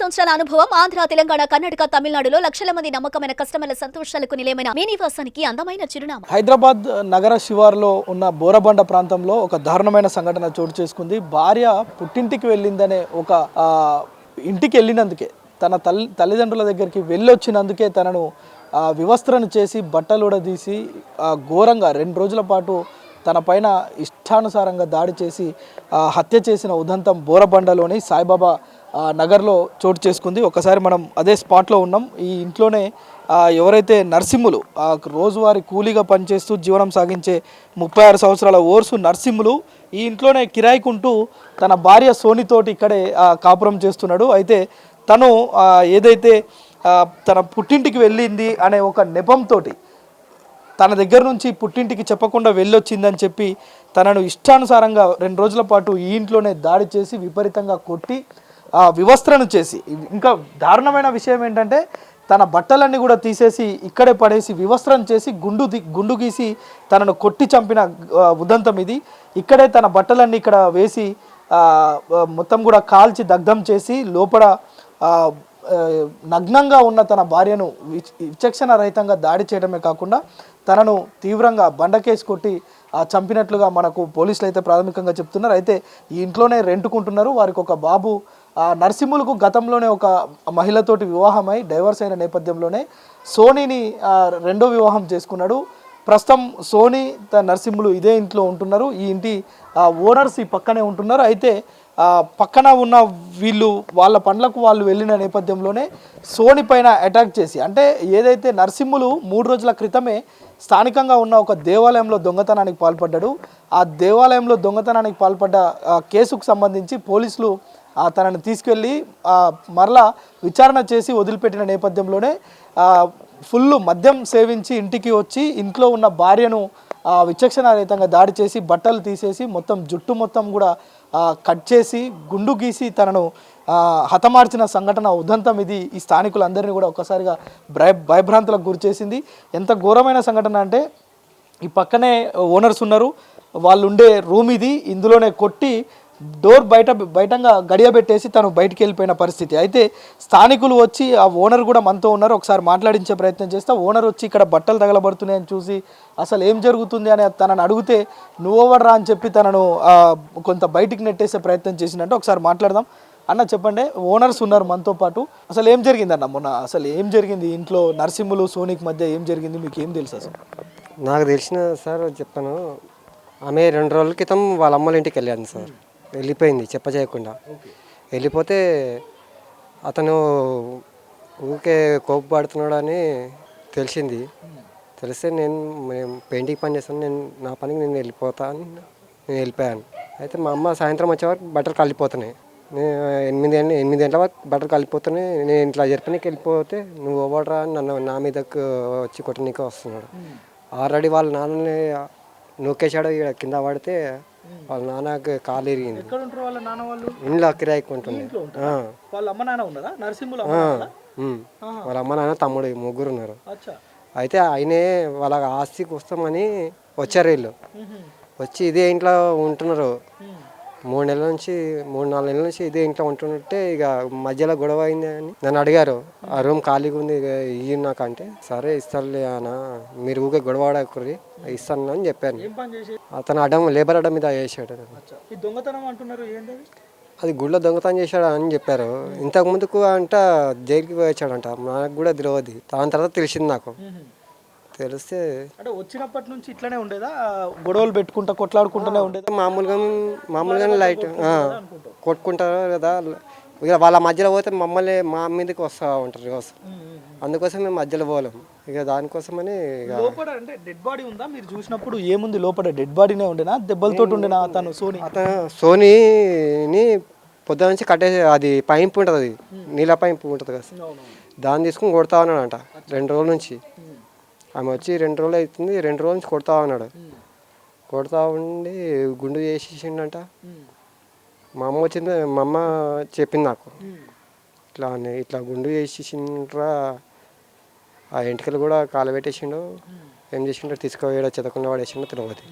సంవత్సరాల అనుభవం ఆంధ్ర తెలంగాణ కర్ణాటక తమిళనాడులో లక్షల మంది నమ్మకమైన కస్టమర్ల సంతోషాలకు నిలయమైన మీ నివాసానికి అందమైన చిరునామా. హైదరాబాద్ నగర శివారులో ఉన్న బోరబండ ప్రాంతంలో ఒక దారుణమైన సంఘటన చోటు చేసుకుంది. భార్య పుట్టింటికి వెళ్ళిందనే ఒక ఇంటికి వెళ్ళినందుకే తన తల్లి తల్లిదండ్రుల దగ్గరికి వెళ్ళొచ్చినందుకే తనను వివస్త్రను చేసి బట్టలు ఉడదీసి ఘోరంగా రెండు రోజుల పాటు తన పైన ఇష్టానుసారంగా దాడి చేసి హత్య చేసిన ఉదంతం బోరబండలోని సాయిబాబా నగర్లో చోటు చేసుకుంది. ఒకసారి మనం అదే స్పాట్లో ఉన్నాం. ఈ ఇంట్లోనే ఎవరైతే నర్సింహులు రోజువారి కూలీగా పనిచేస్తూ జీవనం సాగించే ముప్పై ఆరు సంవత్సరాల ఓర్సు నర్సింహులు ఈ ఇంట్లోనే కిరాయికుంటూ తన భార్య సోనితోటి ఇక్కడే కాపురం చేస్తున్నాడు. అయితే తను ఏదైతే తన పుట్టింటికి వెళ్ళింది అనే ఒక నెపంతోటి తన దగ్గర నుంచి పుట్టింటికి చెప్పకుండా వెళ్ళొచ్చిందని చెప్పి తనను ఇష్టానుసారంగా రెండు రోజుల పాటు ఈ ఇంట్లోనే దాడి చేసి విపరీతంగా కొట్టి వివస్త్రను చేసి. ఇంకా దారుణమైన విషయం ఏంటంటే తన బట్టలన్నీ కూడా తీసేసి ఇక్కడే పడేసి వివస్త్రం చేసి గుండు గుండు గీసి తనను కొట్టి చంపిన ఉదంతం ఇది. ఇక్కడే తన బట్టలన్నీ ఇక్కడ వేసి మొత్తం కూడా కాల్చి దగ్ధం చేసి లోపల నగ్నంగా ఉన్న తన భార్యను విచక్షణ రహితంగా దాడి చేయడమే కాకుండా తనను తీవ్రంగా బండకేసి కొట్టి చంపినట్లుగా మనకు పోలీసులు అయితే ప్రాథమికంగా చెప్తున్నారు. అయితే ఈ ఇంట్లోనే రెంటుకుంటున్నారు. వారికి ఒక బాబు నరసింహులకు గతంలోనే ఒక మహిళతోటి వివాహమై డైవర్స్ అయిన నేపథ్యంలోనే సోనీని రెండో వివాహం చేసుకున్నాడు. ప్రస్తుతం సోనీ నరసింహులు ఇదే ఇంట్లో ఉంటున్నారు. ఈ ఇంటి ఓనర్స్ ఈ పక్కనే ఉంటున్నారు. అయితే పక్కన ఉన్న వీళ్ళు వాళ్ళ పండ్లకు వాళ్ళు వెళ్ళిన నేపథ్యంలోనే సోని పైన అటాక్ చేసి అంటే ఏదైతే నరసింహులు మూడు రోజుల క్రితమే స్థానికంగా ఉన్న ఒక దేవాలయంలో దొంగతనానికి పాల్పడ్డాడు. ఆ దేవాలయంలో దొంగతనానికి పాల్పడ్డ కేసుకు సంబంధించి పోలీసులు తనను తీసుకెళ్ళి మరలా విచారణ చేసి వదిలిపెట్టిన నేపథ్యంలోనే ఫుల్ మద్యం సేవించి ఇంటికి వచ్చి ఇంట్లో ఉన్న భార్యను ఆ, విచక్షణారహితంగా దాడి చేసి బట్టలు తీసేసి మొత్తం జుట్టు మొత్తం కూడా కట్ చేసి గుండు గీసి తనను హతమార్చిన సంఘటన ఉదంతం ఇది ఈ స్థానికులందరినీ కూడా ఒక్కసారిగా భయ భయభ్రాంతులకు గురిచేసింది ఎంత ఘోరమైన సంఘటన అంటే ఈ పక్కనే ఓనర్స్ ఉన్నారు. వాళ్ళు ఉండే రూమ్ ఇది. ఇందులోనే కొట్టి డోర్ బయట బయటంగా గడియ పెట్టేసి తను బయటికి వెళ్ళిపోయిన పరిస్థితి. అయితే స్థానికులు వచ్చి ఆ ఓనర్ కూడా మనతో ఉన్నారు. ఒకసారి మాట్లాడించే ప్రయత్నం చేస్తే ఓనర్ వచ్చి ఇక్కడ బట్టలు తగలబడుతున్నాయని చూసి అసలు ఏం జరుగుతుంది అని తనను అడిగితే నువ్వెవడరా అని చెప్పి తనను కొంత బయటికి నెట్టేసే ప్రయత్నం చేసినట్టు ఒకసారి మాట్లాడదాం. అన్న చెప్పండి ఓనర్స్ ఉన్నారు మనతో పాటు. అసలు ఏం జరిగింది అన్న మొన్న? అసలు ఏం జరిగింది? ఇంట్లో నరసింహులు సోనిక్ మధ్య ఏం జరిగింది? మీకు ఏం తెలుసు అసలు? నాకు తెలిసిన సార్ చెప్తాను. ఆమె రెండు రోజుల క్రితం వాళ్ళ అమ్మల ఇంటికి వెళ్ళాను సార్. వెళ్ళిపోయింది చెప్ప చేయకుండా వెళ్ళిపోతే అతను ఊరికే కోపపడుతున్నాడు అని తెలిసింది. తెలిస్తే నేను మేము పెయింటింగ్ పని చేస్తాను నేను నా పనికి నేను వెళ్ళిపోతా అని నేను వెళ్ళిపోయాను. అయితే మా అమ్మ సాయంత్రం వచ్చే వరకు బట్టలు కలిపోతున్నాయి నేను ఎనిమిది ఎనిమిది గంటల వరకు బట్టలు కలిపోతున్నాయి నేను ఇట్లా జరిపినకి వెళ్ళిపోతే నువ్వు ఓవడరా అని నన్ను నా మీదకు వచ్చి కొట్టనీకే వస్తున్నాడు. ఆల్రెడీ వాళ్ళ నాన్నని నూకేశాడు ఇక్కడ కింద పడితే వాళ్ళ నాన్నకి కాలు ఇరిగింది ఎక్కడ ఉంటారు వాళ్ళ నాన్న వాళ్ళు? ఇంట్లో కిరాయికి ఉంటుండే ఆ, వాళ్ళ అమ్మ నాన్న ఉన్నారా? నరసింహులు. వాళ్ళ అమ్మ నాన్న తమ్ముడు ముగ్గురు ఉన్నారు. అయితే ఆయనే వాళ్ళ ఆస్తికి వస్తామని వచ్చారు వీళ్ళు. వచ్చి ఇదే ఇంట్లో ఉంటున్నారు. మూడు నెలల నుంచి మూడు నాలుగు నెలల నుంచి ఇదే ఇంట్లో ఉంటుంటే ఇక మధ్యలో గొడవ అయింది అని నన్ను అడిగారు. ఆ రూమ్ ఖాళీగా ఉంది ఇక ఇయ్యి నాకంటే. సరే ఇస్తానులే అన్న మీరు ఊకే గొడవ ఆడకూరి ఇస్తాను అని చెప్పాను. అతను అడ్డం లేబర్ అడ్డం మీద దొంగతనం అంటున్నారు ఏంటది? అది గుళ్ళో దొంగతనం చేశాడు అని చెప్పారు. ఇంతకు ముందుకు అంట జైలుకి వచ్చాడంట. నాకు కూడా తెలియదు దాని తర్వాత తెలిసింది నాకు. తెలిస్తే అంటే వచ్చినప్పటి నుంచి ఇట్లనే ఉండేదా? గొడవలు పెట్టుకుంటా కొట్లాడుకుంటూనే ఉండేదా? మామూలుగా మామూలుగా లైట్ కొట్టుకుంటారు కదా ఇక వాళ్ళ మధ్యలో పోతే మమ్మల్ని మా మీదకి వస్తూ ఉంటారు రోజు అందుకోసం మేము మధ్యలో పోలేం. ఇక దానికోసమని లోపల అంటే డెడ్ బాడీ ఉందా? మీరు చూసినప్పుడు ఏముంది లోపల? డెడ్ బాడీనే ఉండేనా? దెబ్బలతో ఉండేనా తను సోని? అతను సోనీని పొద్దున నుంచి కట్టేసి అది పైంపు ఉంటుంది నీళ్ళ పైంపు ఉంటుంది కదా. దాన్ని తీసుకుని కొడతా ఉన్నాడంట రెండు రోజుల నుంచి. ఆమె వచ్చి రెండు రోజులు అవుతుంది రెండు రోజుల నుంచి కొడతా ఉన్నాడు. కొడతా ఉండి గుండు చేసేసిండంట. మా అమ్మ వచ్చింది మా అమ్మ చెప్పింది నాకు. ఇట్లా అని ఇట్లా గుండు చేసేసిండ్రా. ఆ ఎంటికలు కూడా కాలబెట్టేసిండు ఏం చేసిండో తీసుకుపోయాడో చెదకుండా వాడేసిండో తెలియదు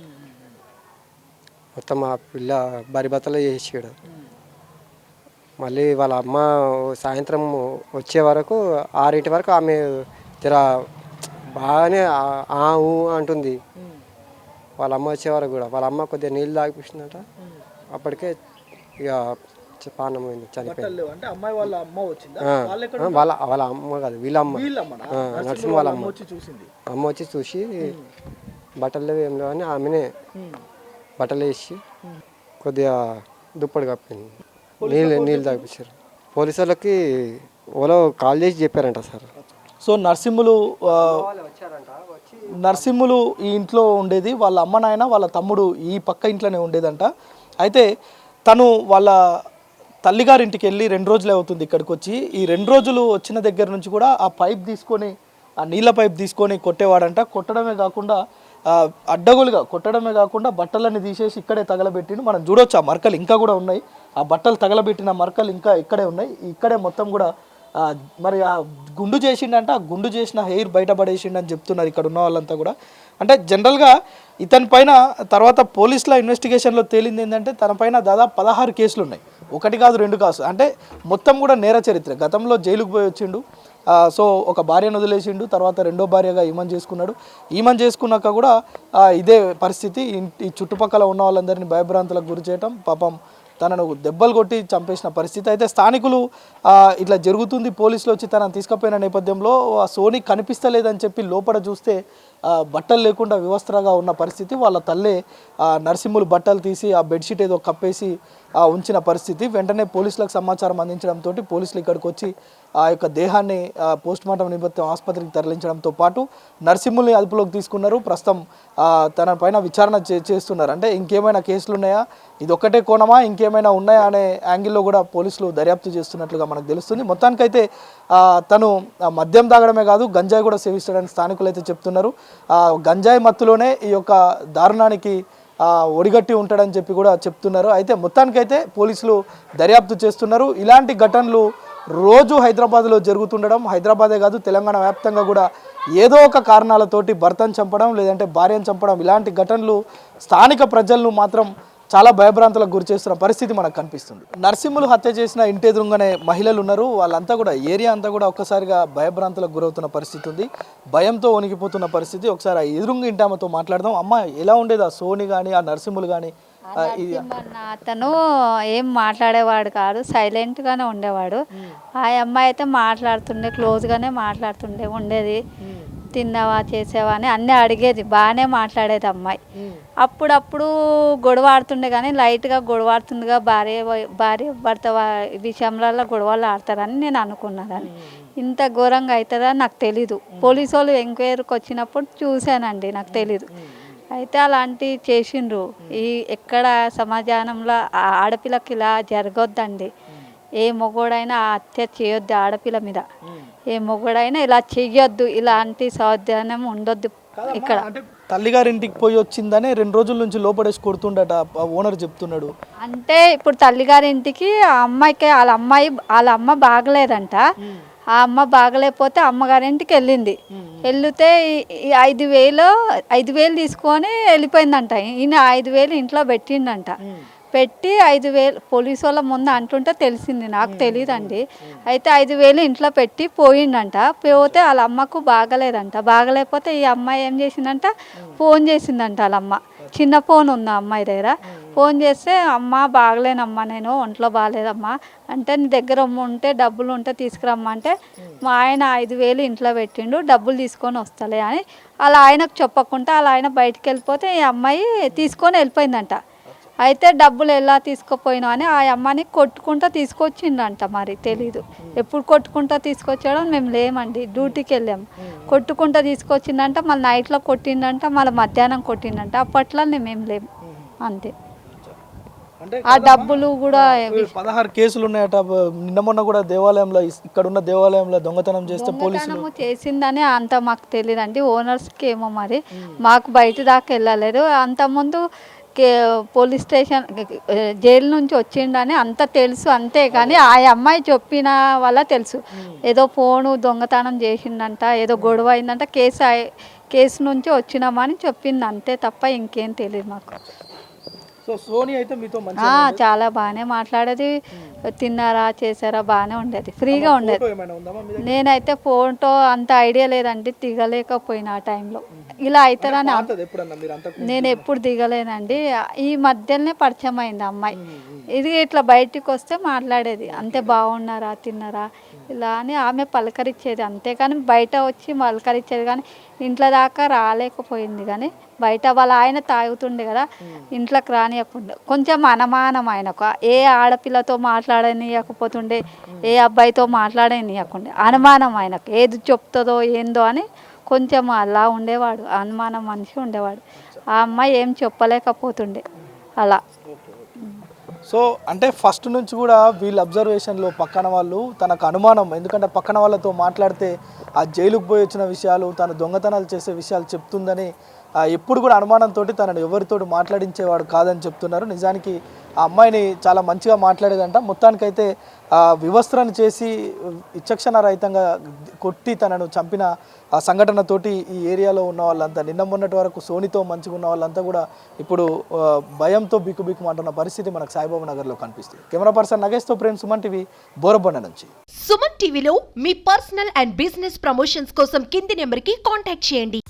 మొత్తం ఆ పిల్ల బరి బత్తలో చేసాడు మళ్ళీ వాళ్ళ అమ్మ సాయంత్రం వచ్చే వరకు ఆరింటి వరకు ఆమె జర బాగానే ఆ- ఆ ఊ అంటుంది. వాళ్ళ అమ్మ వచ్చే వరకు కూడా. వాళ్ళ అమ్మ కొద్దిగా నీళ్ళు తాగిపించిందట అప్పటికే ఇక ప్రాణం పోయింది చనిపోయింది. లేవు. అంటే అమ్మాయి వాళ్ళ అమ్మ వచ్చిందా? ఆ, వాళ్ళు అమ్మ కాదు వీళ్ళ అమ్మ వాళ్ళ అమ్మ అమ్మ. వచ్చి చూసింది. అమ్మ వచ్చి చూసి బట్టలు ఏం లేవు అని ఆమెనే బట్టలు వేసి కొద్దిగా దుప్పటి కప్పింది. నీళ్ళు నీళ్ళు తాగిపించారు పోలీసు వాళ్ళకి ఓలో కాల్ చేసి చెప్పారంట సార్. సో నరసింహులు నర్సింహులు వచ్చారంట వచ్చి నరసింహులు ఈ ఇంట్లో ఉండేది. వాళ్ళ అమ్మ నాయన వాళ్ళ తమ్ముడు ఈ పక్క ఇంట్లోనే ఉండేదంట. అయితే తను వాళ్ళ తల్లిగారింటికి వెళ్ళి రెండు రోజులే అవుతుంది ఇక్కడికి వచ్చి ఈ రెండు రోజులు వచ్చిన దగ్గర నుంచి కూడా ఆ పైప్ తీసుకొని ఆ నీళ్ళ పైప్ తీసుకొని కొట్టేవాడంట. కొట్టడమే కాకుండా అడ్డగులుగా అడ్డగోలుగా కొట్టడమే కాకుండా బట్టలన్నీ తీసేసి ఇక్కడే తగలబెట్టిండు. మనం చూడొచ్చు ఆ మరకలు ఇంకా కూడా ఉన్నాయి. ఆ బట్టలు తగలబెట్టిన మరకలు ఇంకా ఇక్కడే ఉన్నాయి. ఇక్కడే మొత్తం కూడా మరి ఆ గుండు చేసిండంటే ఆ గుండు చేసిన హెయిర్ బయటపడేసిండని చెప్తున్నారు ఇక్కడ ఉన్న వాళ్ళంతా కూడా. అంటే జనరల్గా ఇతని పైన తర్వాత పోలీసుల ఇన్వెస్టిగేషన్లో తేలింది ఏంటంటే తన పైన దాదాపు పదహారు కేసులు ఉన్నాయి. ఒకటి కాదు రెండు కాదు. అంటే మొత్తం కూడా నేర చరిత్ర. గతంలో జైలుకు పోయి వచ్చిండు. సో ఒక భార్యను వదిలేసిండు. తర్వాత రెండో భార్యగా ఈమన్ చేసుకున్నాడు. ఈమన్ చేసుకున్నాక కూడా ఇదే పరిస్థితి. ఈ చుట్టుపక్కల ఉన్న వాళ్ళందరినీ భయభ్రాంతులకు గురి చేయటం పాపం తనను దెబ్బలు కొట్టి చంపేసిన పరిస్థితి అయితే స్థానికులు ఇట్లా జరుగుతుంది. పోలీసులు వచ్చి తనను తీసుకుపోయిన నేపథ్యంలో ఆ సోనీ కనిపిస్తలేదని చెప్పి లోపల చూస్తే బట్టలు లేకుండా వివస్త్రగా ఉన్న పరిస్థితి వాళ్ళ తల్లే నర్సింహులు నరసింహులు బట్టలు తీసి ఆ బెడ్షీట్ ఏదో కప్పేసి ఉంచిన పరిస్థితి. వెంటనే పోలీసులకు సమాచారం అందించడంతో పోలీసులు ఇక్కడికి వచ్చి ఆ యొక్క దేహాన్ని పోస్ట్ మార్టం నిమిత్తం ఆసుపత్రికి తరలించడంతో పాటు నర్సింహుల్ని అదుపులోకి తీసుకున్నారు. ప్రస్తుతం తన పైన విచారణ చే- చేస్తున్నారు. అంటే ఇంకేమైనా కేసులు ఉన్నాయా? ఇది ఒక్కటే కోణమా? ఇంకేమైనా ఉన్నాయా? అనే యాంగిల్లో కూడా పోలీసులు దర్యాప్తు చేస్తున్నట్లుగా మనకు తెలుస్తుంది. మొత్తానికైతే తను మద్యం తాగడమే కాదు గంజాయి కూడా సేవిస్తాడని స్థానికులు అయితే చెప్తున్నారు. గంజాయి మత్తులోనే ఈ యొక్క దారుణానికి ఒడిగట్టి ఉంటాడని చెప్పి కూడా చెప్తున్నారు. అయితే మొత్తానికైతే పోలీసులు దర్యాప్తు చేస్తున్నారు. ఇలాంటి ఘటనలు రోజు హైదరాబాద్లో జరుగుతుండడం హైదరాబాదే కాదు తెలంగాణ వ్యాప్తంగా కూడా ఏదో ఒక కారణాలతోటి భర్తను చంపడం లేదంటే భార్యను చంపడం ఇలాంటి ఘటనలు స్థానిక ప్రజలను మాత్రం చాలా భయభ్రాంతులకు గురి చేస్తున్న పరిస్థితి మనకు కనిపిస్తుంది. నరసింహులు హత్య చేసిన ఇంటి ఎదురుగానే మహిళలు ఉన్నారు. వాళ్ళంతా కూడా ఏరియా అంతా కూడా ఒక్కసారిగా భయభ్రాంతులకు గురవుతున్న పరిస్థితి ఉంది. భయంతో వణికిపోతున్న పరిస్థితి. ఒకసారి ఆ ఎదురుంగ ఇంటి ఆమెతో మాట్లాడదాం. అమ్మ ఎలా ఉండేది ఆ సోని కానీ ఆ నరసింహులు కానీ అతను ఏం మాట్లాడేవాడు కాదు. సైలెంట్ గానే ఉండేవాడు. ఆ అమ్మాయి అయితే మాట్లాడుతుండే క్లోజ్ గానే మాట్లాడుతుండే ఉండేది. తిన్నావా చేసావా అని అన్నీ అడిగేది. బాగానే మాట్లాడేది అమ్మాయి. అప్పుడప్పుడు గొడవ ఆడుతుండే కానీ లైట్గా గొడవ ఆడుతుందిగా భార్య భార్య భర్త విషయంలో గొడవలు ఆడతారని నేను అనుకున్నాను ఇంత ఘోరంగా అవుతుందని నాకు తెలీదు. పోలీసు వాళ్ళు ఎంక్వైరీకి వచ్చినప్పుడు చూశానండి నాకు తెలీదు. అయితే అలాంటివి చేసిండ్రు. ఈ ఎక్కడ సమాజంలో ఆడపిల్లకి ఇలా జరగొద్దండి. ఏ మొగోడైనా హత్య చేయొద్దు ఆడపిల్ల మీద. ఏ మొగోడైనా ఇలా చెయ్యొద్దు ఇలాంటి సౌజన్యం ఉండొద్దు ఇక్కడ. అంటే తల్లిగారింటికి పోయి వచ్చిందనే రెండు రోజుల నుంచి లోపడేసి కొడుతుండట ఓనర్ చెప్తున్నాడు. అంటే ఇప్పుడు తల్లిగారింటికి ఆ అమ్మాయికి వాళ్ళ అమ్మాయి వాళ్ళ అమ్మ బాగలేదంట. ఆ అమ్మ బాగలేకపోతే అమ్మగారింటికి వెళ్ళింది. ఈ ఐదు వేలు ఐదు వేలు తీసుకొని వెళ్ళిపోయిందంట. ఈయన ఐదు వేలు ఇంట్లో పెట్టిండంట. పెట్టి ఐదు వేలు పోలీసు వాళ్ళ ముందు అంటుంటే తెలిసింది నాకు తెలియదండి అయితే ఐదు వేలు ఇంట్లో పెట్టి పోయిండంట. పోతే వాళ్ళ అమ్మకు బాగలేదంట. బాగలేకపోతే ఈ అమ్మాయి ఏం చేసిందంట? ఫోన్ చేసిందంట వాళ్ళ అమ్మ. చిన్న ఫోన్ ఉంది ఆ అమ్మాయి దగ్గర. ఫోన్ చేస్తే అమ్మ బాగలేనమ్మా నేను ఒంట్లో బాగాలేదమ్మా. అంటే నీ దగ్గర ఉంటే డబ్బులు ఉంటే తీసుకురమ్మంటే మా ఆయన ఐదు వేలు ఇంట్లో పెట్టిండు డబ్బులు తీసుకొని వస్తలే అని. అలా ఆయనకు చెప్పకుండా అలా ఆయన బయటికి వెళ్ళిపోతే ఈ అమ్మాయి తీసుకొని వెళ్ళిపోయిందంట. అయితే డబ్బులు ఎలా తీసుకుపోయినా అని ఆ అమ్మాయిని కొట్టుకుంటా తీసుకొచ్చిండంట మరి తెలీదు. ఎప్పుడు కొట్టుకుంటా తీసుకొచ్చాడో మేము లేమండి డ్యూటీకి వెళ్ళాము కొట్టుకుంటా తీసుకొచ్చిందంట మళ్ళీ నైట్లో కొట్టిండంట మళ్ళీ మధ్యాహ్నం కొట్టిండంట అప్పట్లో మేము లేము అంతే. ఆ డబ్బులు కూడా పదహారు కేసులు ఉన్నాయట నిన్న మొన్న కూడా దేవాలయంలో ఇక్కడ ఉన్న దేవాలయంలో దొంగతనం చేస్తే పోలీసులు చేసిందని అంత మాకు తెలియదండి ఓనర్స్కి ఏమో మరి. మాకు బయట దాకా వెళ్ళలేదు. అంతకుముందు కే పోలీస్ స్టేషన్ జైలు నుంచి వచ్చిండని అంత తెలుసు అంతే కానీ ఆ అమ్మాయి చెప్పిన వల్ల తెలుసు. ఏదో ఫోను దొంగతనం చేసిండంట ఏదో గొడవ అయిందంట కేసు కేసు నుంచి వచ్చినామని చెప్పింది అంతే తప్ప ఇంకేం తెలియదు మాకు. సో సోని అయితే మీతో మంచి ఆ, చాలా బాగానే మాట్లాడేది. తిన్నారా చేసారా బాగానే ఉండేది. ఫ్రీగా ఉండేది? నేనైతే ఫోటో అంత ఐడియా లేదండి దిగలేకపోయినా ఆ టైంలో. ఇలా అంత నేను ఎప్పుడు దిగలేనండి. ఈ మధ్యలోనే పరిచయం అయింది అమ్మాయి. ఇది ఇట్లా బయటికి వస్తే మాట్లాడేది అంతే బాగున్నారా తిన్నారా? ఇలా అని ఆమె పలకరించేది. అంతేకాని బయట వచ్చి పలకరించేది కానీ ఇంట్లో దాకా రాలేకపోయింది కానీ బయట వాళ్ళ ఆయన తాగుతుండే కదా ఇంట్లోకి రానియకుండా. కొంచెం అనుమానం ఆయనకు. ఏ ఆడపిల్లతో మాట్లాడనియకపోతుండే ఏ అబ్బాయితో మాట్లాడనియకుండే. అనుమానం ఆయనకు. ఏది చెప్తుందో ఏందో అని కొంచెం అలా ఉండేవాడు. అనుమానం మనిషి ఉండేవాడు. ఆ అమ్మాయి ఏం చెప్పలేకపోతుండే. అలా. సో అంటే ఫస్ట్ నుంచి కూడా వీళ్ళ అబ్జర్వేషన్లో పక్కన వాళ్ళు తనకు అనుమానం. ఎందుకంటే పక్కన వాళ్ళతో మాట్లాడితే ఆ జైలుకు పోయి వచ్చిన విషయాలు తను దొంగతనాలు చేసే విషయాలు చెప్తుందని ఎప్పుడు కూడా అనుమానంతో తనను ఎవరితో మాట్లాడించేవాడు కాదని చెప్తున్నారు. నిజానికి ఆ అమ్మాయిని చాలా మంచిగా మాట్లాడేదంట. మొత్తానికైతే వివస్త్రం చేసి విచక్షణ రహితంగా కొట్టి తనను చంపిన ఆ సంఘటనతోటి ఈ ఏరియాలో ఉన్న వాళ్ళంతా నిన్న మొన్నటి వరకు సోనితో మంచిగా ఉన్న వాళ్ళంతా కూడా ఇప్పుడు భయంతో బిక్కుబిక్కు అంటున్న పరిస్థితి మనకు సాయిబాబు నగర్లో కనిపిస్తుంది. కెమెరా పర్సన్ నగేష్తో ప్రేమ్ సుమన్ టీవీ బోరబండ నుంచి. సుమన్ టీవీలో మీ పర్సనల్ అండ్ బిజినెస్ ప్రమోషన్స్ కోసం కింది నెంబర్కి కాంటాక్ట్ చేయండి.